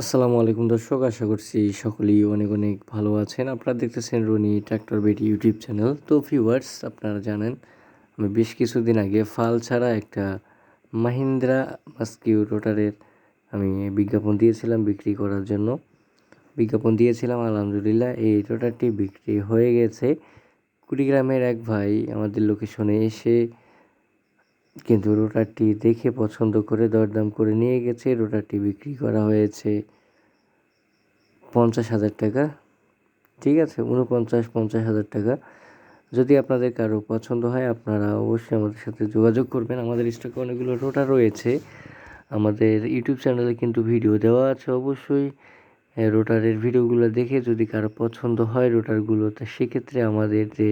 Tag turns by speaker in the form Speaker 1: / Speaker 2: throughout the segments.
Speaker 1: আসসালামু আলাইকুম দর্শক, আশা করছি সকলেই অনেক অনেক ভালো আছেন। আপনারা দেখতেছেন Rony tractor BD YouTube channel. তো ভিউয়ার্স আপনারা জানেন, আমি বেশ কিছুদিন আগে ফাল ছাড়া একটা মাহিন্দ্রা মাস্কিউ রোটারের আমি বিজ্ঞাপন দিয়েছিলাম বিক্রি করার জন্য। বিজ্ঞাপন দিয়েছিলাম, আলহামদুলিল্লাহ, এই রোটারটি বিক্রি হয়ে গেছে। কুড়িগ্রামের এক ভাই আমাদের লোকেশনে এসে কিন্তু রোটারটি দেখে পছন্দ করে দরদাম করে নিয়ে গেছে। রোটারটি বিক্রি করা হয়েছে পঞ্চাশ হাজার টাকা। ঠিক আছে উনপঞ্চাশ পঞ্চাশ হাজার টাকা। যদি আপনাদের কারও পছন্দ হয়, আপনারা অবশ্যই আমাদের সাথে যোগাযোগ করবেন। আমাদের স্টকে অনেকগুলো রোটার রয়েছে। আমাদের ইউটিউব চ্যানেলে কিন্তু ভিডিও দেওয়া আছে অবশ্যই। রোটারের ভিডিওগুলো দেখে যদি কারও পছন্দ হয় রোটারগুলো, তা সেক্ষেত্রে আমাদের যে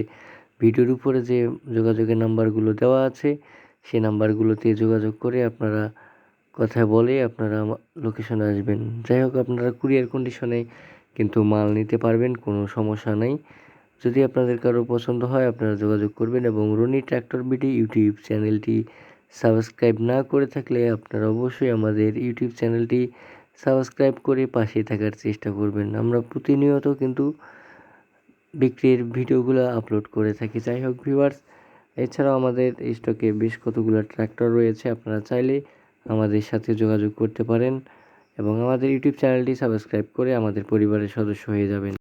Speaker 1: ভিডিওর উপরে যে যোগাযোগের নাম্বারগুলো দেওয়া আছে সেই নাম্বারগুলোতে যোগাযোগ করে আপনারা কথা বলে আপনারা লোকেশনে আসবেন। যাই হোক, আপনারা কুরিয়ার কন্ডিশনে কিন্তু মাল নিতে পারবেন, কোনো সমস্যা নেই। যদি আপনাদের কারও পছন্দ হয়, আপনারা যোগাযোগ করবেন এবং রনি ট্র্যাক্টর বিটি ইউটিউব চ্যানেলটি সাবস্ক্রাইব না করে থাকলে আপনারা অবশ্যই আমাদের ইউটিউব চ্যানেলটি সাবস্ক্রাইব করে পাশে থাকার চেষ্টা করবেন। আমরা প্রতিনিয়ত কিন্তু বিক্রির ভিডিওগুলো আপলোড করে থাকি। যাই হোক ভিউয়ার্স এছাড়াও আমাদের স্টকে বেশ কতগুলো ট্র্যাক্টর রয়েছে, আপনারা চাইলে আমাদের সাথে যোগাযোগ করতে পারেন এবং আমাদের ইউটিউব চ্যানেলটি সাবস্ক্রাইব করে আমাদের পরিবারের সদস্য হয়ে যাবেন।